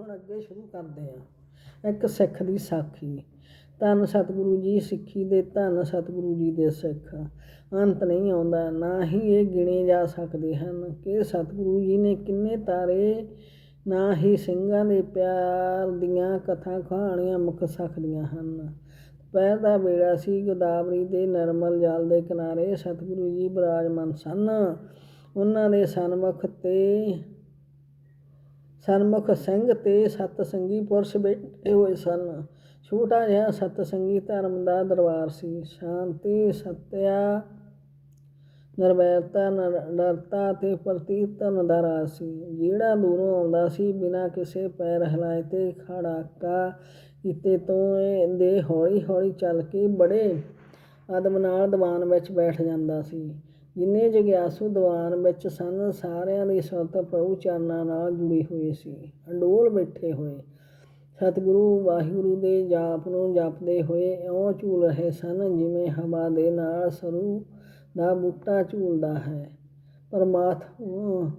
ਹੁਣ ਅੱਗੇ ਸ਼ੁਰੂ ਕਰਦੇ ਹਾਂ। ਇੱਕ ਸਿੱਖ ਦੀ ਸਾਖੀ। ਧੰਨ ਸਤਿਗੁਰੂ ਜੀ ਸਿੱਖੀ ਦੇ, ਧੰਨ ਸਤਿਗੁਰੂ ਜੀ ਦੇ ਸਿੱਖ। ਅੰਤ ਨਹੀਂ ਆਉਂਦਾ, ਨਾ ਹੀ ਇਹ ਗਿਣੇ ਜਾ ਸਕਦੇ ਹਨ ਕਿ ਸਤਿਗੁਰੂ ਜੀ ਨੇ ਕਿੰਨੇ ਤਾਰੇ, ਨਾ ਹੀ ਸਿੰਘਾਂ ਦੇ ਪਿਆਰ ਦੀਆਂ ਕਥਾ ਕਹਾਣੀਆਂ ਮੁੱਕ ਸਕਦੀਆਂ ਹਨ। ਪੈਰ ਦਾ ਬੇੜਾ ਸੀ, ਗੋਦਾਵਰੀ ਦੇ ਨਰਮਲ ਜਲ ਦੇ ਕਿਨਾਰੇ ਸਤਿਗੁਰੂ ਜੀ ਬਿਰਾਜਮਾਨ ਸਨ। ਉਹਨਾਂ ਦੇ ਸਨਮੁਖ ਤੇ ਸਨਮੁਖ ਸਿੰਘ ਤੇ ਸਤ ਸੰਗੀ ਪੁਰਸ਼ ਬੈਠੇ ਹੋਏ ਸਨ। ਛੋਟਾ ਜਿਹਾ ਸਤ ਸੰਗੀ ਧਰਮ ਦਾ ਦਰਬਾਰ ਸੀ। ਸ਼ਾਂਤੀ, ਸਤਿਆ, ਨਿਰਵੈਰਤਾ ਨਰਤਾ ਤੇ ਪ੍ਰਤੀਤਨ ਦਾ ਰਾਜ ਸੀ। ਜਿਹੜਾ ਦੂਰੋਂ ਆਉਂਦਾ ਸੀ, ਬਿਨਾਂ ਕਿਸੇ ਪੈਰ ਹਿਲਾਏ ਤੇ ਖੜਾਕਾ ਕੀਤੇ ਤੋਂ ਇਹ ਦੇ ਹੌਲੀ ਹੌਲੀ ਚੱਲ ਕੇ ਬੜੇ ਆਦਮ ਨਾਲ ਦੀਵਾਨ ਵਿੱਚ ਬੈਠ ਜਾਂਦਾ ਸੀ। ਜਿੰਨੇ ਜਗਿਆਸੂ ਦੀਵਾਨ ਵਿੱਚ ਸਨ, ਸਾਰਿਆਂ ਦੀ ਸੁਰਤ ਪ੍ਰਭੂ ਚਰਨਾਂ ਨਾਲ ਜੁੜੀ ਹੋਈ ਸੀ। ਅੰਡੋਲ ਬੈਠੇ ਹੋਏ। ਸਤਿਗੁਰੂ, ਵਾਹਿਗੁਰੂ ਦੇ ਜਾਪ ਨੂੰ ਜਪਦੇ ਹੋਏ ਇਉਂ ਝੂਲ ਰਹੇ ਸਨ ਜਿਵੇਂ ਹਵਾ ਦੇ ਨਾਲ ਸਰੂ ਦਾ ਬੂਟਾ ਝੂਲਦਾ ਹੈ। ਪਰਮਾਤਮਾ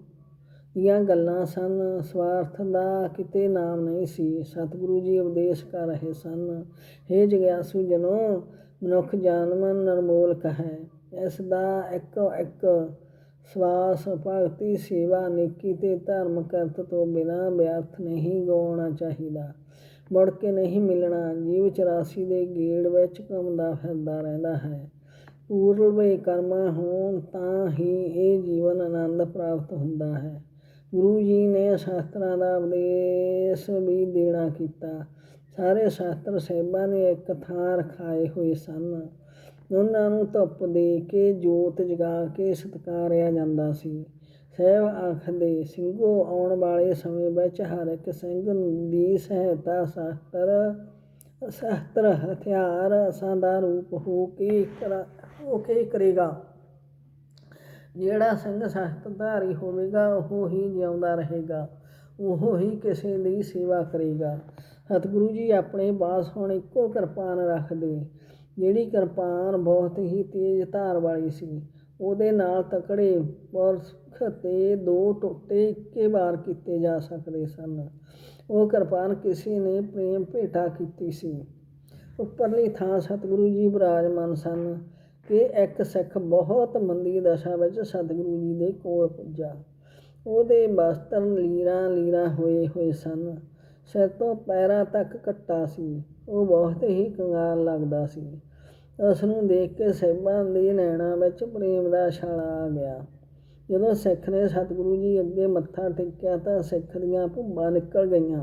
ਦੀਆਂ ਗੱਲਾਂ ਸਨ। ਸਵਾਰਥ ਦਾ ਕਿਤੇ ਨਾਮ ਨਹੀਂ ਸੀ। ਸਤਿਗੁਰੂ ਜੀ ਉਪਦੇਸ਼ ਕਰ ਰਹੇ ਸਨ। हे ਜਗਿਆਸੂ ਜਨੋ, ਮਨੁੱਖ ਜਨਮ ਨਰਮੋਲਕ ਹੈ ਇਸ ਦਾ ਇੱਕ ਇੱਕ ਸਵਾਸ ਭਗਤੀ, ਸੇਵਾ, ਨੇਕੀ ਤੇ ਧਰਮ ਕਰਤ ਤੋਂ ਬਿਨਾਂ ਵਿਅਰਥ ਨਹੀਂ ਗਵਾਉਣਾ ਚਾਹੀਦਾ। ਮੁੜ ਕੇ ਨਹੀਂ ਮਿਲਣਾ, ਜੀਵ 84 ਦੇ ਗੇੜ ਵਿੱਚ ਘੁੰਮਦਾ ਫਿਰਦਾ ਰਹਿੰਦਾ ਹੈ। ਪੂਰਵੇ ਕਰਮਾ ਹੋਣ ਤਾਂ ਹੀ ਇਹ ਜੀਵਨ ਆਨੰਦ ਪ੍ਰਾਪਤ ਹੁੰਦਾ ਹੈ। ਗੁਰੂ ਜੀ ਨੇ ਸ਼ਾਸਤਰਾਂ ਦਾ ਉਪਦੇਸ਼ ਵੀ ਦੇਣਾ ਕੀਤਾ। ਸਾਰੇ ਸ਼ਾਸਤਰ ਸਾਹਿਬਾਂ ਨੇ ਇੱਕ ਥਾਂ ਰਖਾਏ ਹੋਏ ਸਨ। ਉਹਨਾਂ ਨੂੰ ਧੁੱਪ ਦੇ ਕੇ ਜੋਤ ਜਗਾ ਕੇ ਸਤਿਕਾਰਿਆ ਜਾਂਦਾ ਸੀ। ਸਹਿਬ ਆਖਦੇ, ਸਿੰਘੋ, ਆਉਣ ਵਾਲੇ ਸਮੇਂ ਵਿੱਚ ਹਰ ਇੱਕ ਸਿੰਘ ਦੀ ਸਹਾਇਤਾ ਸ਼ਾਸਤਰ ਸ਼ਾਸਤਰ ਹਥਿਆਰ ਅਸਾਂ ਦਾ ਰੂਪ ਹੋ ਕੇ ਕਰਾ, ਹੋ ਕੇ ਕਰੇਗਾ। ਜਿਹੜਾ ਸਿੰਘ ਸ਼ਸਤਰਧਾਰੀ ਹੋਵੇਗਾ, ਉਹ ਹੀ ਜਿਉਂਦਾ ਰਹੇਗਾ। ਉਹ ਹੀ ਕਿਸੇ ਦੀ ਸੇਵਾ ਕਰੇਗਾ। ਸਤਿਗੁਰੂ ਜੀ ਆਪਣੇ ਬਾਸ ਹੁਣ ਇੱਕੋ ਕਿਰਪਾਨ ਰੱਖਦੇ। ਜਿਹੜੀ ਕਿਰਪਾਨ ਬਹੁਤ ਹੀ ਤੇਜ਼ ਧਾਰ ਵਾਲੀ ਸੀ, ਉਹਦੇ ਨਾਲ ਤਕੜੇ ਪੁਰਖ ਤੇ ਦੋ ਟੋਟੇ ਇੱਕੇ ਵਾਰ ਕੀਤੇ ਜਾ ਸਕਦੇ ਸਨ। ਉਹ ਕਿਰਪਾਨ ਕਿਸੇ ਨੇ ਪ੍ਰੇਮ ਭੇਟਾ ਕੀਤੀ ਸੀ। ਉੱਪਰਲੀ ਥਾਂ ਸਤਿਗੁਰੂ ਜੀ ਬਿਰਾਜਮਾਨ ਸਨ ਕਿ ਇੱਕ ਸਿੱਖ ਬਹੁਤ ਮੰਦੀ ਦਸ਼ਾ ਵਿੱਚ ਸਤਿਗੁਰੂ ਜੀ ਦੇ ਕੋਲ ਪੁੱਜਾ। ਉਹਦੇ ਬਸਤਰ ਲੀਰਾਂ ਲੀਰਾਂ ਹੋਏ ਹੋਏ ਸਨ। ਸਿਰ ਤੋਂ ਪੈਰਾਂ ਤੱਕ ਕੱਟਾ ਸੀ। ਉਹ ਬਹੁਤ ਹੀ ਕੰਗਾਲ ਲੱਗਦਾ ਸੀ। ਉਸ ਨੂੰ ਦੇਖ ਕੇ ਸਹਿਬਾਂ ਦੇ ਨੈਣਾਂ ਵਿੱਚ ਪ੍ਰੇਮ ਦਾ ਛਾਲਾ ਆ ਗਿਆ। ਜਦੋਂ ਸਿੱਖ ਨੇ ਸਤਿਗੁਰੂ ਜੀ ਅੱਗੇ ਮੱਥਾ ਟੇਕਿਆ ਤਾਂ ਸਿੱਖ ਦੀਆਂ ਭੁੱਬਾਂ ਨਿਕਲ ਗਈਆਂ।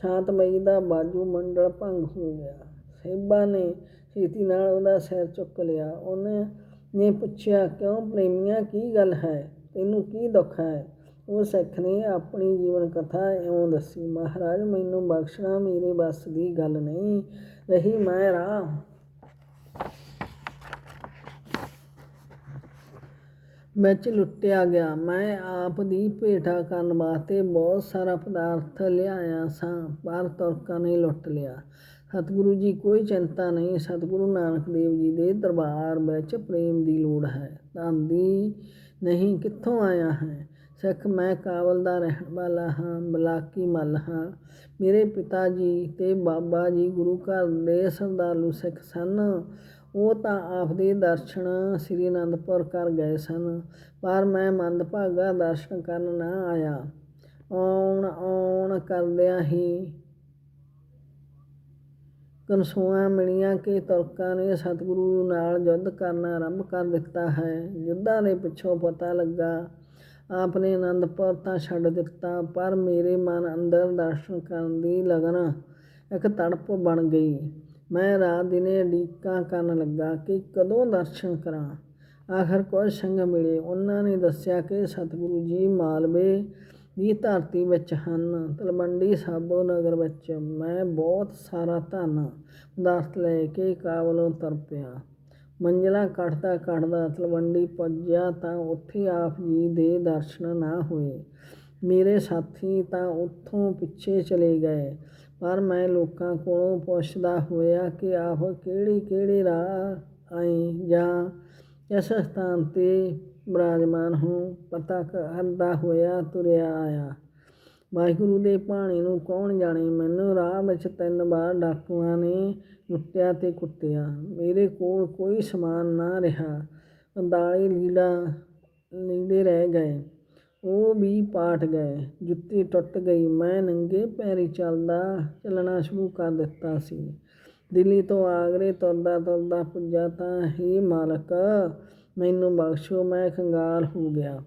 ਸ਼ਾਂਤਮਈ ਦਾ ਬਾਜੂ ਮੰਡਲ ਭੰਗ ਹੋ ਗਿਆ। ਸਹਿਬਾਂ ਨੇ ਛੇਤੀ ਨਾਲ ਉਹਦਾ ਸਿਰ ਚੁੱਕ ਲਿਆ। ਉਹਨੇ ਨੇ ਪੁੱਛਿਆ, ਕਿਉਂ ਪ੍ਰੇਮੀਆਂ, ਕੀ ਗੱਲ ਹੈ? ਤੈਨੂੰ ਕੀ ਦੁੱਖ ਹੈ? ਉਹ ਸਿੱਖ ਨੇ ਆਪਣੀ ਜੀਵਨ ਕਥਾ ਇਉਂ ਦੱਸੀ, ਮਹਾਰਾਜ, ਮੈਨੂੰ ਬਖਸ਼ਣਾ ਮੇਰੇ ਵੱਸ ਦੀ ਗੱਲ ਨਹੀਂ, ਰਹੀ ਮੈਂ ਰਾਹ। ਵਿੱਚ ਲੁੱਟਿਆ ਗਿਆ। ਮੈਂ ਆਪ ਦੀ ਭੇਟਾ ਕਰਨ ਵਾਸਤੇ ਬਹੁਤ ਸਾਰਾ ਪਦਾਰਥ ਲਿਆਇਆ ਸਾਂ, ਪਰ ਤੁਰਕਾਂ ਨੇ ਲੁੱਟ ਲਿਆ। ਸਤਿਗੁਰੂ ਜੀ, ਕੋਈ ਚਿੰਤਾ ਨਹੀਂ, ਸਤਿਗੁਰੂ ਨਾਨਕ ਦੇਵ ਜੀ ਦੇ ਦਰਬਾਰ ਵਿੱਚ ਪ੍ਰੇਮ ਦੀ ਲੋੜ ਹੈ। ਧਨ ਦੀ ਨਹੀਂ, ਕਿੱਥੋਂ ਆਇਆ ਹੈ? ਸਿੱਖ ਮੈਂ ਕਾਬਲ ਦਾ ਰਹਿਣ ਵਾਲਾ ਹਾਂ, ਬਲਾਕੀ ਮੱਲ ਹਾਂ। ਮੇਰੇ ਪਿਤਾ ਜੀ ਤੇ ਬਾਬਾ ਜੀ ਗੁਰੂ ਘਰ ਦੇ ਸਰਦਾਲੂ ਸਿੱਖ ਸਨ। ਉਹ ਤਾਂ ਆਪਦੇ ਦਰਸ਼ਨ ਸ੍ਰੀ ਅਨੰਦਪੁਰ ਕਰ ਗਏ ਸਨ, ਪਰ ਮੈਂ ਮੰਦਭਾਗਾ ਦਰਸ਼ਨ ਕਰਨ ਨਾ ਆਇਆ। ਆਉਣ ਆਉਣ ਕਰਦਿਆਂ ਹੀ ਕਨਸੂਆਂ ਮਿਣੀਆਂ ਕਿ ਤੁਰਕਾਂ ਨੇ ਸਤਿਗੁਰੂ ਨਾਲ ਯੁੱਧ ਕਰਨਾ ਆਰੰਭ ਕਰ ਦਿੱਤਾ ਹੈ। ਯੁੱਧਾਂ ਦੇ ਪਿੱਛੋਂ ਪਤਾ ਲੱਗਾ ਆਪ ਨੇ ਆਨੰਦਪੁਰ ਤਾਂ ਛੱਡ ਦਿੱਤਾ, ਪਰ ਮੇਰੇ ਮਨ ਅੰਦਰ ਦਰਸ਼ਨ ਕਰਨ ਦੀ ਲਗਨ ਇੱਕ ਤੜਪ ਬਣ ਗਈ। ਮੈਂ ਰਾਤ ਦਿਨੇ ਢੀਕਾਂ ਕਰਨ ਲੱਗਾ ਕਿ ਕਦੋਂ ਦਰਸ਼ਨ ਕਰਾਂ। ਆਖਰ ਕੁਝ ਸੰਗ ਮਿਲੇ। ਉਹਨਾਂ ਨੇ ਦੱਸਿਆ ਕਿ ਸਤਿਗੁਰੂ ਜੀ ਮਾਲਵੇ ਦੀ ਧਰਤੀ ਵਿੱਚ ਹਨ। ਤਲਵੰਡੀ ਸਾਬੋ ਨਗਰ ਵਿੱਚ ਮੈਂ ਬਹੁਤ ਸਾਰਾ ਧਨ ਪਦਾਰਥ ਲੈ ਕੇ ਕਾਬਲੋਂ ਤਰ ਪਿਆ ਮੰਜ਼ਲਾਂ ਕੱਟਦਾ ਕੱਟਦਾ ਤਲਵੰਡੀ ਪੁੱਜਿਆ ਤਾਂ ਉੱਥੇ ਆਪ ਜੀ ਦੇ ਦਰਸ਼ਨ ਨਾ ਹੋਏ। ਮੇਰੇ ਸਾਥੀ ਤਾਂ ਉੱਥੋਂ ਪਿੱਛੇ ਚਲੇ ਗਏ, ਪਰ ਮੈਂ ਲੋਕਾਂ ਕੋਲੋਂ ਪੁੱਛਦਾ ਹੋਇਆ ਕਿ ਆਪ ਕਿਹੜੀ ਕਿਹੜੇ ਰਾਹ ਆਏ ਜਾਂ ਇਸ ਸਥਾਨ ਤੇ ਬਿਰਾਜਮਾਨ ਹੋ? ਪਤਾ ਕਰਦਾ ਹੋਇਆ, ਤੁਰਿਆ ਆਇਆ। ਵਾਹਿਗੁਰੂ ਦੇ ਭਾਣੇ ਨੂੰ ਕੌਣ ਜਾਣੇ? ਮੈਨੂੰ ਰਾਹ ਵਿੱਚ ਤਿੰਨ ਵਾਰ ਡਾਕੂਆਂ ਨੇ ਲੁੱਟਿਆ ਤੇ ਕੁੱਟਿਆ। ਮੇਰੇ ਕੋਲ ਕੋਈ ਸਮਾਨ ਨਾ ਰਿਹਾ। ਅੰਦਾਲੇ ਲੀੜਾ, ਲੀੜੇ ਰਹਿ ਗਏ। ਉਹ ਵੀ ਪਾਟ ਗਏ। ਜੁੱਤੀ ਟੁੱਟ ਗਈ। ਮੈਂ ਨੰਗੇ ਪੈਰੀ ਚੱਲਦਾ, ਚੱਲਣਾ ਸ਼ੁਰੂ ਕਰ ਦਿੱਤਾ ਸੀ। ਦਿੱਲੀ ਤੋਂ ਆਗਰੇ ਤੁਰਦਾ ਤੁਰਦਾ ਪੁੱਜਾ ਤਾਂ, ਹੀ ਮਾਲਕ, ਮੈਨੂੰ ਬਖਸ਼ੋ, ਮੈਂ ਕੰਗਾਲ ਹੋ ਗਿਆ।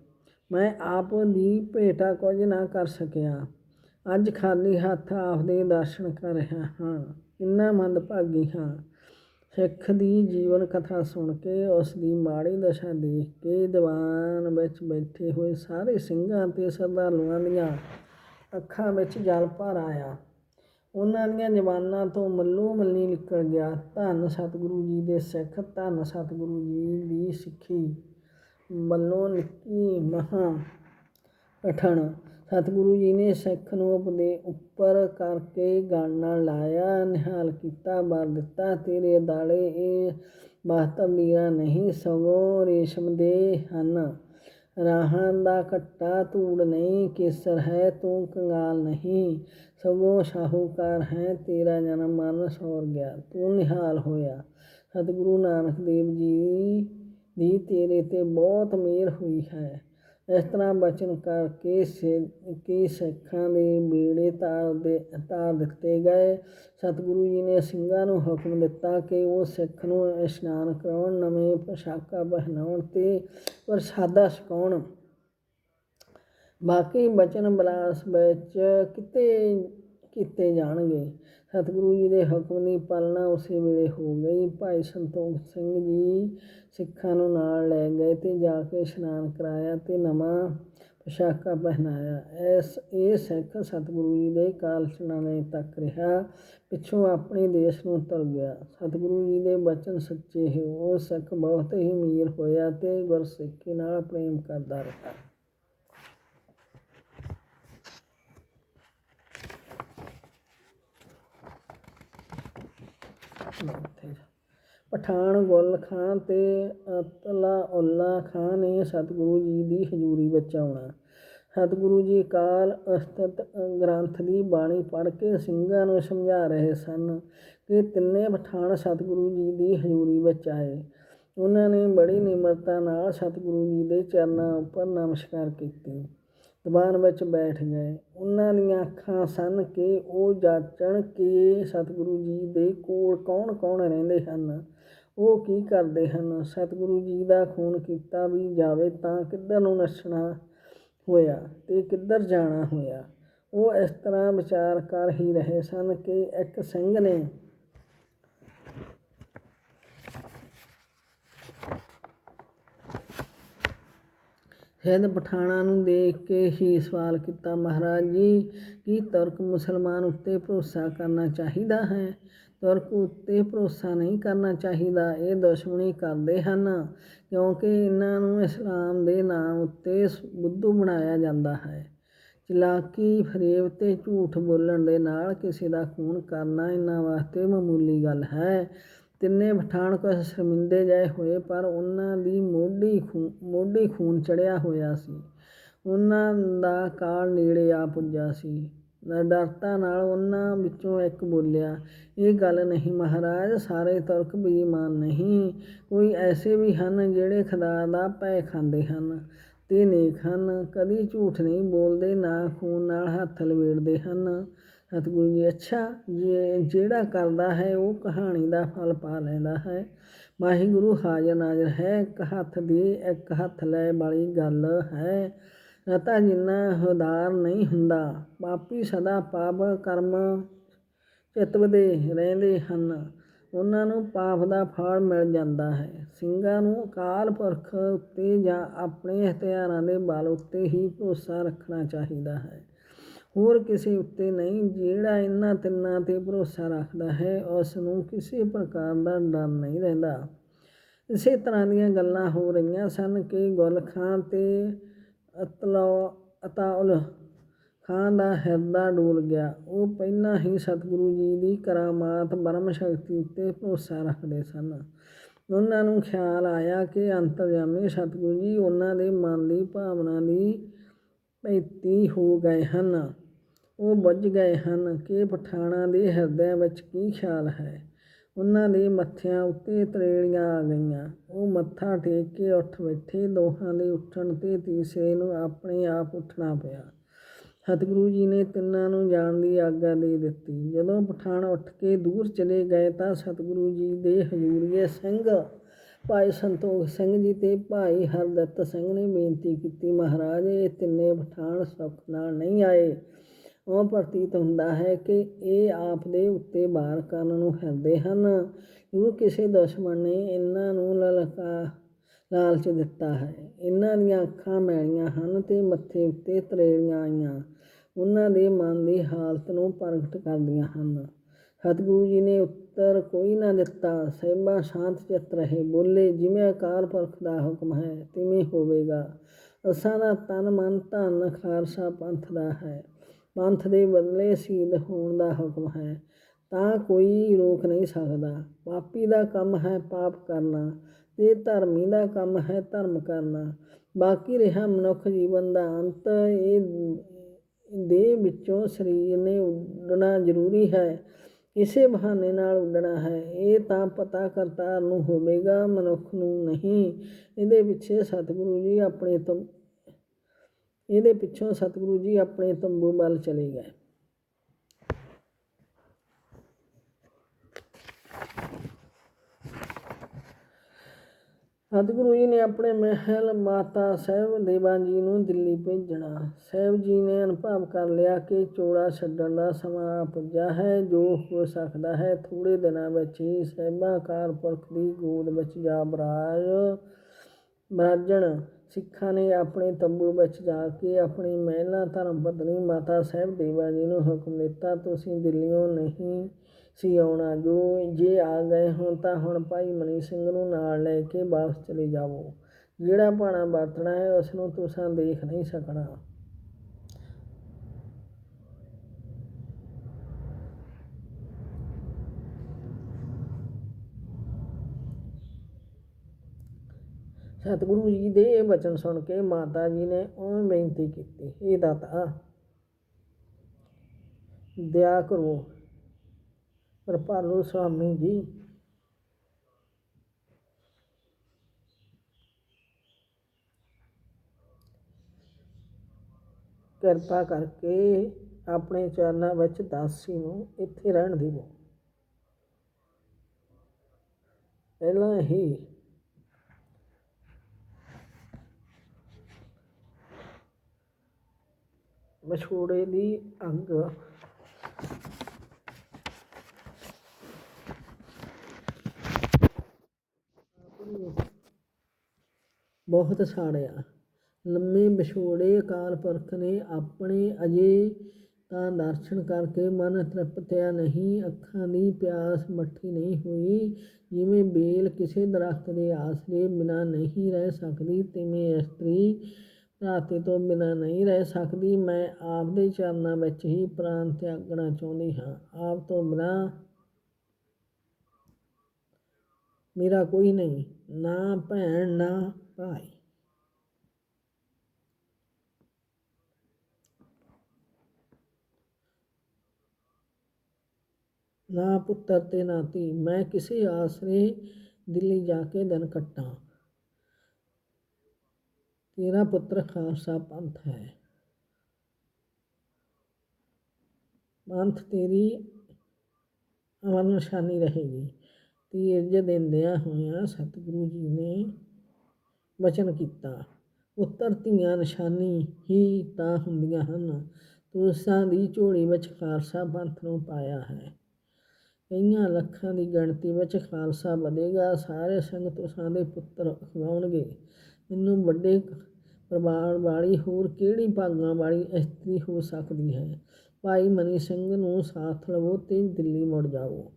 ਮੈਂ ਆਪ ਦੀ ਭੇਟਾ ਕੁਝ ਨਾ ਕਰ ਸਕਿਆ। ਅੱਜ ਖਾਲੀ ਹੱਥ ਆਪਦੇ ਦਰਸ਼ਨ ਕਰ ਰਿਹਾ ਹਾਂ ਕਿੰਨਾ ਮੰਦਭਾਗੀ ਹਾਂ। ਸਿੱਖ ਦੀ ਜੀਵਨ ਕਥਾ ਸੁਣ ਕੇ ਉਸ ਦੀ ਮਾੜੀ ਦਸ਼ਾ ਦੇਖ ਕੇ ਦੀਵਾਨ ਵਿੱਚ ਬੈਠੇ ਹੋਏ ਸਾਰੇ ਸਿੰਘਾਂ ਤੇ ਸਰਦਾਲੂਆਂ ਦੀਆਂ ਅੱਖਾਂ ਵਿੱਚ ਜਲ ਭਰ ਆਇਆ। ਉਹਨਾਂ ਦੀਆਂ ਜ਼ਬਾਨਾਂ ਤੋਂ ਮੱਲੋ ਮੱਲੀ ਨਿਕਲ ਗਿਆ। ਧੰਨ ਸਤਿਗੁਰੂ ਜੀ ਦੇ ਸਿੱਖ, ਧੰਨ ਸਤਿਗੁਰੂ ਜੀ ਦੀ ਸਿੱਖੀ। ਵੱਲੋਂ ਨਿੱਕੀ ਮਹਾ ਪਠਣ ਸਤਿਗੁਰੂ ਜੀ ਨੇ ਸਿੱਖ ਨੂੰ ਆਪਦੇ ਉੱਪਰ ਕਰਕੇ ਗਲ ਨਾਲ ਲਾਇਆ, ਨਿਹਾਲ ਕੀਤਾ ਵਰ ਦਿੱਤਾ। ਤੇਰੇ ਦਾਲੇ ਇਹ ਵਾਸਤਵ ਨੀਰਾ ਨਹੀਂ, ਸਗੋਂ ਰੇਸ਼ਮ ਦੇ ਹਨ। ਰਾਹਾਂ ਦਾ ਕੱਟਾ ਧੂੜ ਨਹੀਂ, ਕੇਸਰ ਹੈ ਤੂੰ ਕੰਗਾਲ ਨਹੀਂ, ਸਗੋਂ ਸ਼ਾਹੂਕਾਰ ਹੈ ਤੇਰਾ ਜਨਮ ਮਨ ਸੌਰ ਗਿਆ, ਤੂੰ ਨਿਹਾਲ ਹੋਇਆ। ਸਤਿਗੁਰੂ ਨਾਨਕ ਦੇਵ ਜੀ ਦੀ ਤੇਰੇ ਤੇ ਬਹੁਤ ਮਿਹਰ ਹੋਈ ਹੈ। ਇਸ ਤਰ੍ਹਾਂ ਬਚਨ ਕਰਕੇ ਕਿ ਸਿੱਖਾਂ ਦੇ ਬੇੜੇ ਤਾਰ ਦੇ ਤਾਰ ਦਿੱਤੇ ਗਏ। ਸਤਿਗੁਰੂ ਜੀ ਨੇ ਸਿੰਘਾਂ ਨੂੰ ਹੁਕਮ ਦਿੱਤਾ ਕਿ ਉਹ ਸਿੱਖ ਨੂੰ ਇਸ਼ਨਾਨ ਕਰਾਉਣ, ਨਵੇਂ ਪੋਸ਼ਾਕਾਂ ਪਹਿਨਾਉਣ ਤੇ ਪ੍ਰਸ਼ਾਦਾ ਛਕਾਉਣ। ਬਾਕੀ ਬਚਨ ਬਲਾਸ ਵਿੱਚ ਕਿਤੇ ਕੀਤੇ ਜਾਣਗੇ। ਸਤਿਗੁਰੂ ਜੀ ਦੇ ਹੁਕਮ ਦੀ ਪਾਲਣਾ ਉਸੇ ਵੇਲੇ ਹੋ ਗਈ। ਭਾਈ ਸੰਤੋਖ ਸਿੰਘ ਜੀ ਸਿੱਖਾਂ ਨੂੰ ਨਾਲ ਲੈ ਗਏ ਤੇ ਜਾ ਕੇ ਇਸ਼ਨਾਨ ਕਰਾਇਆ ਤੇ ਨਵਾਂ ਪੋਸ਼ਾਕਾ ਪਹਿਨਾਇਆ। ਇਸ, ਇਹ ਸਿੱਖ ਸਤਿਗੁਰੂ ਜੀ ਦੇ ਕਾਲ ਚਨਾਣੇ ਤੱਕ ਰਿਹਾ। ਪਿੱਛੋਂ ਆਪਣੇ ਦੇਸ਼ ਨੂੰ ਤੁਰ ਗਿਆ। ਸਤਿਗੁਰੂ ਜੀ ਦੇ ਬਚਨ ਸੱਚੇ ਹੈ, ਉਹ ਸਿੱਖ ਬਹੁਤ ਹੀ ਅਮੀਰ ਹੋਇਆ ਤੇ ਗੁਰਸਿੱਖੀ ਨਾਲ ਪ੍ਰੇਮ ਕਰਦਾ ਰਿਹਾ। ਪਠਾਨ ਗੁੱਲ ਖਾਂ ਤੇ ਅਤਲਾ ਉੱਲਾ ਖਾਂ ਨੇ ਸਤਿਗੁਰੂ ਜੀ ਦੀ ਹਜ਼ੂਰੀ ਵਿੱਚ ਆਉਣਾ। ਸਤਿਗੁਰੂ ਜੀ ਕਾਲ ਅਸਤਤ ਗ੍ਰੰਥ ਦੀ ਬਾਣੀ ਪੜ੍ਹ ਕੇ ਸਿੰਘਾਂ ਨੂੰ ਸਮਝਾ ਰਹੇ ਸਨ ਕਿ ਤਿੰਨੇ ਪਠਾਨ ਸਤਿਗੁਰੂ ਜੀ ਦੀ ਹਜ਼ੂਰੀ ਵਿੱਚ ਆਏ। ਉਹਨਾਂ ਨੇ ਬੜੀ ਨਿਮਰਤਾ ਨਾਲ ਸਤਿਗੁਰੂ ਜੀ ਦੇ ਚਰਨਾਂ ਉੱਪਰ ਨਮਸਕਾਰ ਕੀਤੀ। ਦੀਵਾਨ ਵਿੱਚ ਬੈਠ ਗਏ। ਉਹਨਾਂ ਦੀਆਂ ਅੱਖਾਂ ਸਨ ਕਿ ਉਹ ਜਾਚਣ ਕਿ ਸਤਿਗੁਰੂ ਜੀ ਦੇ ਕੋਲ ਕੌਣ-ਕੌਣ ਰਹਿੰਦੇ ਹਨ। ਉਹ ਕੀ ਕਰਦੇ ਹਨ? ਸਤਿਗੁਰੂ ਜੀ ਦਾ ਖੂਨ ਕੀਤਾ ਵੀ ਜਾਵੇ ਤਾਂ ਕਿੱਧਰ ਨੂੰ ਨੱਸਣਾ ਹੋਇਆ ਤੇ ਕਿੱਧਰ ਜਾਣਾ ਹੋਇਆ। ਉਹ ਇਸ ਤਰ੍ਹਾਂ ਵਿਚਾਰ ਕਰ ਹੀ ਰਹੇ ਸਨ ਕਿ ਇੱਕ ਸਿੰਘ ਨੇ ਹਿੰਦ ਪਠਾਣਾ ਨੂੰ ਦੇਖ ਕੇ ਹੀ ਸਵਾਲ ਕੀਤਾ, ਮਹਾਰਾਜ ਜੀ, ਕੀ ਤੁਰਕ ਮੁਸਲਮਾਨ ਉੱਤੇ ਭਰੋਸਾ ਕਰਨਾ ਚਾਹੀਦਾ ਹੈ? ਤੁਰਕ ਉੱਤੇ ਭਰੋਸਾ ਨਹੀਂ ਕਰਨਾ ਚਾਹੀਦਾ, ਇਹ ਦੁਸ਼ਮਣੀ ਕਰਦੇ ਹਨ, ਕਿਉਂਕਿ ਇਹਨਾਂ ਨੂੰ ਇਸਲਾਮ ਦੇ ਨਾਮ ਉੱਤੇ ਬੁੱਧੂ ਬਣਾਇਆ ਜਾਂਦਾ ਹੈ। ਚਲਾਕੀ, ਫਰੇਬ ਤੇ ਝੂਠ ਬੋਲਣ ਦੇ ਨਾਲ ਕਿਸੇ ਦਾ ਖੂਨ ਕਰਨਾ ਇਹਨਾਂ ਵਾਸਤੇ ਮਾਮੂਲੀ ਗੱਲ ਹੈ। ਤਿੰਨੇ ਪਠਾਨ ਸ਼ਰਮਿੰਦੇ ਜਿਹੇ ਹੋਏ, ਪਰ ਉਹਨਾਂ ਦੀ ਮੋਢੀ ਮੋਢੀ ਖੂਨ ਚੜਿਆ ਹੋਇਆ ਸੀ। ਉਹਨਾਂ ਦਾ ਕਾਲ ਨੇੜੇ ਆ ਪੁੱਜਾ ਸੀ। ਡਰਤਾ ਨਾਲ ਉਹਨਾਂ ਵਿੱਚੋਂ ਇੱਕ ਬੋਲਿਆ, ਇਹ ਗੱਲ ਨਹੀਂ ਮਹਾਰਾਜ, ਸਾਰੇ ਤੁਰਕ ਬੇਈਮਾਨ ਨਹੀਂ। ਕੋਈ ਐਸੇ ਵੀ ਹਨ ਜਿਹੜੇ ਖੁਦਾ ਦਾ ਭੈ ਖਾਂਦੇ ਹਨ ਤੇ ਨੇਕ ਹਨ। ਕਦੀ ਝੂਠ ਨਹੀਂ ਬੋਲਦੇ, ਨਾ ਖੂਨ ਨਾਲ ਹੱਥ ਲਵੇੜਦੇ ਹਨ। ਸਤਿਗੁਰੂ ਜੀ, ਅੱਛਾ, ਜੇ ਜਿਹੜਾ ਕਰਦਾ ਹੈ, ਉਹ ਕਹਾਣੀ ਦਾ ਫਲ ਪਾ ਲੈਂਦਾ ਹੈ। ਵਾਹਿਗੁਰੂ ਹਾਜ਼ਰ ਨਾਜ਼ਰ ਹੈ, ਇੱਕ ਹੱਥ ਦੀ, ਇੱਕ ਹੱਥ ਲੈ ਵਾਲੀ ਗੱਲ ਹੈ। ਰਤਾ ਜਿੰਨਾ ਹੁਦਾਰ ਨਹੀਂ ਹੁੰਦਾ, ਪਾਪੀ ਸਦਾ ਪਾਪ ਕਰਮ ਚਿਤਵਦੇ ਰਹਿੰਦੇ ਹਨ। ਉਹਨਾਂ ਨੂੰ ਪਾਪ ਦਾ ਫਲ ਮਿਲ ਜਾਂਦਾ ਹੈ। ਸਿੰਘਾਂ ਨੂੰ ਅਕਾਲ ਪੁਰਖ ਉੱਤੇ ਜਾਂ ਆਪਣੇ ਹਥਿਆਰਾਂ ਦੇ ਬਲ ਉੱਤੇ ਹੀ ਭਰੋਸਾ ਰੱਖਣਾ ਚਾਹੀਦਾ ਹੈ। ਹੋਰ ਕਿਸੇ ਉੱਤੇ ਨਹੀਂ, ਜਿਹੜਾ ਇਹਨਾਂ ਤਿੰਨਾਂ ਤੇ ਭਰੋਸਾ ਰੱਖਦਾ ਹੈ ਉਸ ਨੂੰ ਕਿਸੇ ਪ੍ਰਕਾਰ ਦਾ ਡਰ ਨਹੀਂ ਰਹਿੰਦਾ। ਇਸੇ ਤਰ੍ਹਾਂ ਦੀਆਂ ਗੱਲਾਂ ਹੋ ਰਹੀਆਂ ਸਨ ਕਿ ਗੁਲ ਖਾਂ ਤੇ ਅਤਲਾ, ਅਤਾਉਲ ਖਾਂ ਦਾ ਹਿਰਦਾ ਡੋਲ ਗਿਆ। ਉਹ ਪਹਿਲਾਂ ਹੀ ਸਤਿਗੁਰੂ ਜੀ ਦੀ ਕਰਾਮਾਤ, ਬ੍ਰਹਮ ਸ਼ਕਤੀ ਉੱਤੇ ਭਰੋਸਾ ਰੱਖਦੇ ਸਨ। ਉਹਨਾਂ ਨੂੰ ਖਿਆਲ ਆਇਆ ਕਿ ਅੰਤਰਜਾਮੀ ਸਤਿਗੁਰੂ ਜੀ ਉਹਨਾਂ ਦੇ ਮਨ ਦੀ ਭਾਵਨਾ ਦੀ ਭੇਤੀ ਹੋ ਗਏ ਹਨ। ਉਹ ਬੁੱਝ ਗਏ ਹਨ ਕਿ ਪਠਾਣਾਂ ਦੇ ਹਿਰਦਿਆਂ ਵਿੱਚ ਕੀ ਖਿਆਲ ਹੈ। ਉਹਨਾਂ ਦੇ ਮੱਥਿਆਂ ਉੱਤੇ ਤਰੇੜੀਆਂ ਆ ਗਈਆਂ। ਉਹ ਮੱਥਾ ਟੇਕ ਕੇ ਉੱਠ ਬੈਠੇ। ਦੋਹਾਂ ਦੇ ਉੱਠਣ ਤੇ ਤੀਸਰੇ ਨੂੰ ਆਪਣੇ ਆਪ ਉੱਠਣਾ ਪਿਆ। ਸਤਿਗੁਰੂ ਜੀ ਨੇ ਤਿੰਨਾਂ ਨੂੰ ਜਾਣ ਦੀ ਆਗਿਆ ਦੇ ਦਿੱਤੀ। ਜਦੋਂ ਪਠਾਨ ਉੱਠ ਕੇ ਦੂਰ ਚਲੇ ਗਏ ਤਾਂ ਸਤਿਗੁਰੂ ਜੀ ਦੇ ਹਜ਼ੂਰੀਏ ਸਿੰਘ ਭਾਈ ਸੰਤੋਖ ਸਿੰਘ ਜੀ ਤੇ ਭਾਈ ਹਰਦੱਤ ਸਿੰਘ ਨੇ ਬੇਨਤੀ ਕੀਤੀ, ਮਹਾਰਾਜ, ਇਹ ਤਿੰਨੇ ਪਠਾਨ ਸੁੱਖ ਨਾਲ ਨਹੀਂ ਆਏ। ਉਹ ਪ੍ਰਤੀਤ ਹੁੰਦਾ ਹੈ ਕਿ ਇਹ ਆਪ ਦੇ ਉੱਤੇ ਵਾਰ ਕਰਨ ਨੂੰ ਫਿਰਦੇ ਹਨ। ਉਹ ਕਿਸੇ ਦੁਸ਼ਮਣ ਨੇ ਇਹਨਾਂ ਨੂੰ ਲਲਕਾ, ਲਾਲਚ ਦਿੱਤਾ ਹੈ। ਇਹਨਾਂ ਦੀਆਂ ਅੱਖਾਂ ਮੈਲੀਆਂ ਹਨ ਤੇ ਮੱਥੇ ਉੱਤੇ ਤਰੇੜੀਆਂ ਆਈਆਂ। ਉਹਨਾਂ ਦੇ ਮਨ ਦੀ ਹਾਲਤ ਨੂੰ ਪ੍ਰਗਟ ਕਰਦੀਆਂ ਹਨ। ਸਤਿਗੁਰੂ ਜੀ ਨੇ ਉੱਤਰ ਕੋਈ ਨਾ ਦਿੱਤਾ, ਸਹਿਬਾ ਸ਼ਾਂਤ ਚਿੱਤ ਰਹੇ, ਬੋਲੇ, ਜਿਵੇਂ ਅਕਾਲ ਪੁਰਖ ਦਾ ਹੁਕਮ ਹੈ, ਤਿਵੇਂ ਹੋਵੇਗਾ। ਅਸਾਂ ਦਾ ਤਨ ਮਨ ਧਨ ਖਾਲਸਾ ਪੰਥ ਦਾ ਹੈ। ਪੰਥ ਦੇ ਬਦਲੇ ਸ਼ਹੀਦ ਹੋਣ ਦਾ ਹੁਕਮ ਹੈ, ਤਾਂ ਕੋਈ ਰੋਕ ਨਹੀਂ ਸਕਦਾ। ਪਾਪੀ ਦਾ ਕੰਮ ਹੈ ਪਾਪ ਕਰਨਾ ਤੇ ਧਰਮੀ ਦਾ ਕੰਮ ਹੈ ਧਰਮ ਕਰਨਾ। ਬਾਕੀ ਰਿਹਾ ਮਨੁੱਖ ਜੀਵਨ ਦਾ ਅੰਤ। ਇਹ ਦੇਹ ਵਿੱਚੋਂ ਸਰੀਰ ਨੇ ਉੱਡਣਾ ਜ਼ਰੂਰੀ ਹੈ, ਇਸੇ ਬਹਾਨੇ ਨਾਲ ਉੱਡਣਾ ਹੈ। ਇਹ ਤਾਂ ਪਤਾ ਕਰਤਾਰ ਨੂੰ ਹੋਵੇਗਾ, ਮਨੁੱਖ ਨੂੰ ਨਹੀਂ। ਇਹਦੇ ਪਿੱਛੇ ਸਤਿਗੁਰੂ ਜੀ ਆਪਣੇ ਤੋਂ ਇਹਦੇ ਪਿੱਛੋਂ ਸਤਿਗੁਰੂ ਜੀ ਆਪਣੇ ਤੰਬੂ ਵੱਲ ਚਲੇ ਗਏ। ਸਤਿਗੁਰੂ ਜੀ ਨੇ ਆਪਣੇ ਮਹਿਲ ਮਾਤਾ ਸਾਹਿਬ ਦੇਵਾਂ ਜੀ ਨੂੰ ਦਿੱਲੀ ਭੇਜਣਾ। ਸਾਹਿਬ ਜੀ ਨੇ ਅਨੁਭਵ ਕਰ ਲਿਆ ਕਿ ਚੋੜਾ ਛੱਡਣ ਦਾ ਸਮਾਂ ਆ ਪੁੱਜਾ ਹੈ, ਜੋ ਹੋ ਸਕਦਾ ਹੈ। ਥੋੜੇ ਦਿਨਾਂ ਵਿੱਚ ਹੀ ਸਹਿਬਾਂ ਪੁਰਖ ਦੀ ਗੋਦ ਵਿੱਚ ਜਾ ਬਰਾਜ ਬਰਾਜਣ। ਸਿੱਖਾਂ ਨੇ ਆਪਣੇ ਤੰਬੂ ਵਿੱਚ ਜਾ ਕੇ ਆਪਣੀ ਮਹਿਲਾ ਧਰਮ ਪਤਨੀ ਮਾਤਾ ਸਾਹਿਬ ਦੇਵਾ ਜੀ ਨੂੰ ਹੁਕਮ ਦਿੱਤਾ, ਤੁਸੀਂ ਦਿੱਲੀੋਂ ਨਹੀਂ ਸੀ ਆਉਣਾ। ਜੋ ਜੇ ਆ ਗਏ ਹੋ ਤਾਂ ਹੁਣ ਭਾਈ ਮਨੀ ਸਿੰਘ ਨੂੰ ਨਾਲ ਲੈ ਕੇ ਵਾਪਸ ਚਲੇ ਜਾਵੋ। ਜਿਹੜਾ ਭਾਣਾ ਵਰਤਣਾ ਹੈ, ਉਸ ਨੂੰ ਤੁਸੀਂ ਦੇਖ ਨਹੀਂ ਸਕਣਾ। ਸਤਿਗੁਰੂ ਜੀ ਦੇ ਇਹ ਬਚਨ ਸੁਣ ਕੇ ਮਾਤਾ ਜੀ ਨੇ ਉਹ ਬੇਨਤੀ ਕੀਤੀ ਇਹ ਦਾਤਾ ਦਇਆ ਕਰੋ। ਕਿਰਪਾਲੂ ਸੁਆਮੀ ਜੀ। ਕਿਰਪਾ ਕਰਕੇ ਆਪਣੇ ਚਰਨਾਂ ਵਿੱਚ ਦਾਸੀ ਨੂੰ ਇੱਥੇ ਰਹਿਣ ਦਿਵੋ। ਪਹਿਲਾਂ ਹੀ ਮਛੋੜੇ ਦੀ ਅੱਗ। ਬਹੁਤ ਸਾੜਿਆ। ਲੰਮੇ ਵਿਛੋੜੇ ਅਕਾਲ ਪੁਰਖ ਨੇ ਆਪਣੇ ਅਜੇ ਤਾਂ ਦਰਸ਼ਨ ਕਰਕੇ ਮਨ ਤ੍ਰਿਪਤਿਆ ਨਹੀਂ। ਅੱਖਾਂ ਦੀ ਪਿਆਸ ਮੱਠੀ ਨਹੀਂ ਹੋਈ। ਜਿਵੇਂ ਬੇਲ ਕਿਸੇ ਦਰਖਤ ਦੇ ਆਸਰੇ ਬਿਨਾਂ ਨਹੀਂ ਰਹਿ ਸਕਦੀ, ਤਿਵੇਂ ਇਸਤਰੀ ਭਰਾਤੇ ਤੋਂ ਬਿਨਾਂ ਨਹੀਂ ਰਹਿ ਸਕਦੀ, ਮੈਂ ਆਪ ਦੇ ਚਰਨਾਂ ਵਿੱਚ ਹੀ ਪ੍ਰਾਨ ਤਿਆਗਣਾ ਚਾਹੁੰਦੀ ਹਾਂ। ਆਪ ਤੋਂ ਬਿਨਾਂ ਮੇਰਾ ਕੋਈ ਨਹੀਂ, ਨਾ ਭੈਣ, ਨਾ ਭਾਈ। ਨਾ ਪੁੱਤਰ ਤੇ ਨਾ ਧੀ, ਮੈਂ ਕਿਸੇ ਆਸਰੇ ਦਿੱਲੀ ਜਾ ਕੇ ਦਿਨ ਕੱਟਾਂ। ਤੇਰਾ ਪੁੱਤਰ ਖਾਲਸਾ ਪੰਥ ਹੈ। ਪੰਥ ਤੇਰੀ ਅਮਰ ਨਿਸ਼ਾਨੀ ਰਹੇਗੀ। ਤੀਰਜ ਦਿੰਦਿਆਂ ਹੋਇਆਂ ਸਤਿਗੁਰੂ ਜੀ ਨੇ ਵਚਨ ਕੀਤਾ ਪੁੱਤਰ ਧੀਆਂ ਨਿਸ਼ਾਨੀ ਹੀ ਤਾਂ ਹੁੰਦੀਆਂ ਹਨ। ਤੁਸਾਂ ਦੀ ਝੋਲੀ ਵਿੱਚ ਖਾਲਸਾ ਪੰਥ ਨੂੰ ਪਾਇਆ ਹੈ। ਕਈਆਂ ਲੱਖਾਂ ਦੀ ਗਿਣਤੀ ਵਿੱਚ ਖਾਲਸਾ ਵਧੇਗਾ। ਸਾਰੇ ਸਿੰਘ ਤੁਸਾਂ ਦੇ ਪੁੱਤਰ ਅਖਵਾਉਣਗੇ। ਮੈਨੂੰ ਵੱਡੇ ਪਰਿਵਾਰ ਵਾਲੀ ਹੋਰ ਕਿਹੜੀ ਭਾਗਾਂ ਵਾਲੀ ਇਸਤਰੀ ਹੋ ਸਕਦੀ ਹੈ? ਭਾਈ ਮਨੀ ਸਿੰਘ ਨੂੰ ਸਾਥ ਲਵੋ ਤੇ ਦਿੱਲੀ ਮੁੜ ਜਾਵੋ।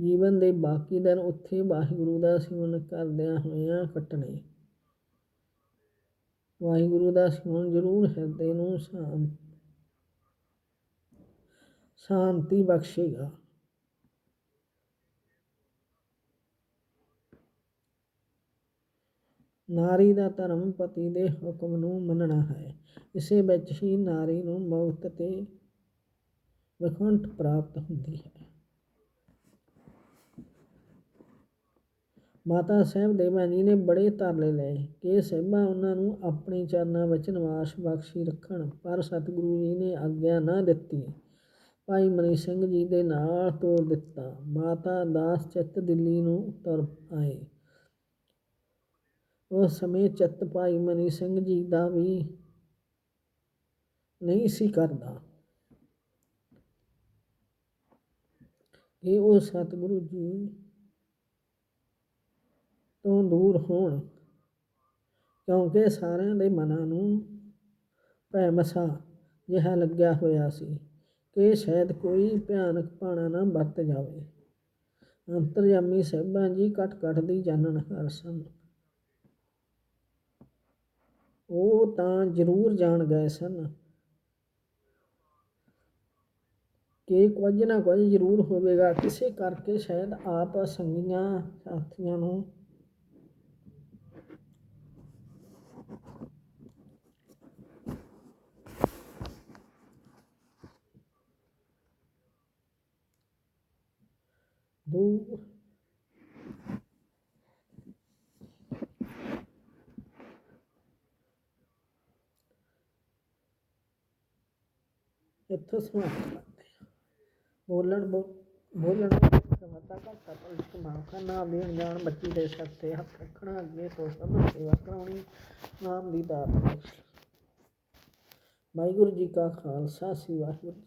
ਜੀਵਨ ਦੇ ਬਾਕੀ ਦਿਨ ਉੱਥੇ ਵਾਹਿਗੁਰੂ ਦਾ ਸਿਮਰਨ ਕਰਦਿਆਂ ਹੋਇਆਂ ਕੱਟਣੇ। ਵਾਹਿਗੁਰੂ ਦਾ ਸਿਮਰਨ ਜ਼ਰੂਰ ਹਿਰਦੇ ਨੂੰ ਸ਼ਾਂ- ਸ਼ਾਂਤੀ ਬਖਸ਼ੇਗਾ। ਨਾਰੀ ਦਾ ਧਰਮ ਪਤੀ ਦੇ ਹੁਕਮ ਨੂੰ ਮੰਨਣਾ ਹੈ। ਇਸੇ ਵਿੱਚ ਹੀ ਨਾਰੀ ਨੂੰ ਮੌਤ ਤੇ ਵਿਖੰਟ ਪ੍ਰਾਪਤ ਹੁੰਦੀ ਹੈ। ਮਾਤਾ ਸਾਹਿਬ ਦੇਵਾਂ ਜੀ ਨੇ ਬੜੇ ਤਰਲੇ ਲਏ ਕਿ ਸਹਿਬਾਂ ਉਹਨਾਂ ਨੂੰ ਆਪਣੇ ਚਰਨਾਂ ਵਿੱਚ ਨਿਵਾਸ ਬਖਸ਼ੀ ਰੱਖਣ, ਪਰ ਸਤਿਗੁਰੂ ਜੀ ਨੇ ਆਗਿਆ ਨਾ ਦਿੱਤੀ। ਭਾਈ ਮਨੀ ਸਿੰਘ ਜੀ ਦੇ ਨਾਲ ਤੋਰ ਦਿੱਤਾ। ਮਾਤਾ ਦਾਸ ਚਿੱਤ ਦਿੱਲੀ ਨੂੰ ਤੁਰ ਆਏ। ਉਸ ਸਮੇਂ ਚਿੱਤ ਭਾਈ ਮਨੀ ਸਿੰਘ ਜੀ ਦਾ ਵੀ ਨਹੀਂ ਸੀ ਕਰਦਾ। ਇਹ ਉਹ ਸਤਿਗੁਰੂ ਜੀ ਤੋਂ ਦੂਰ ਹੋਣ, ਕਿਉਂਕਿ ਸਾਰਿਆਂ ਦੇ ਮਨਾਂ ਨੂੰ ਭੈ ਮਸਾ ਜਿਹਾ ਲੱਗਿਆ ਹੋਇਆ ਸੀ ਕਿ ਸ਼ਾਇਦ ਕੋਈ ਭਿਆਨਕ ਭਾਣਾ ਨਾ ਵਰਤ ਜਾਵੇ। ਅੰਤਰਜਾਮੀ ਸਾਹਿਬਾਂ ਜੀ ਘਟ ਘਟ ਦੀ ਜਾਣਨ ਹਾਰ ਸਨ ਉਹ ਤਾਂ ਜ਼ਰੂਰ ਜਾਣ ਗਏ ਸਨ। ਕਿ ਕੁਝ ਨਾ ਕੁਝ ਜ਼ਰੂਰ ਹੋਵੇਗਾ। ਕਿਸੇ ਕਰਕੇ ਸ਼ਾਇਦ ਆਪ ਸੰਗੀਆਂ ਸਾਥੀਆਂ ਨੂੰ ਦੂਰ ਇੱਥੋਂ ਸਮਾਪਤ ਕਰਦੇ ਹਾਂ ਬੋਲਣ ਬੋਲਣ ਸਮਤਾ ਘਾਟਾ ਪਲਟ ਮਾਖਾ ਨਾਮ ਦੇਣ ਜਾਣ, ਬੱਚੀ ਦੇ ਸਿਰ ਤੇ ਹੱਥ ਰੱਖਣਾ, ਅੱਗੇ ਤੋਂ ਸਭ ਸੇਵਾ ਕਰਾਉਣੀ, ਨਾਮ ਦੀ ਦਾਤ ਬਖਸ਼ ਵਾਹਿਗੁਰੂ ਜੀ ਕਾ ਖਾਲਸਾ, ਸ੍ਰੀ ਵਾਹਿਗੁਰੂ ਜੀ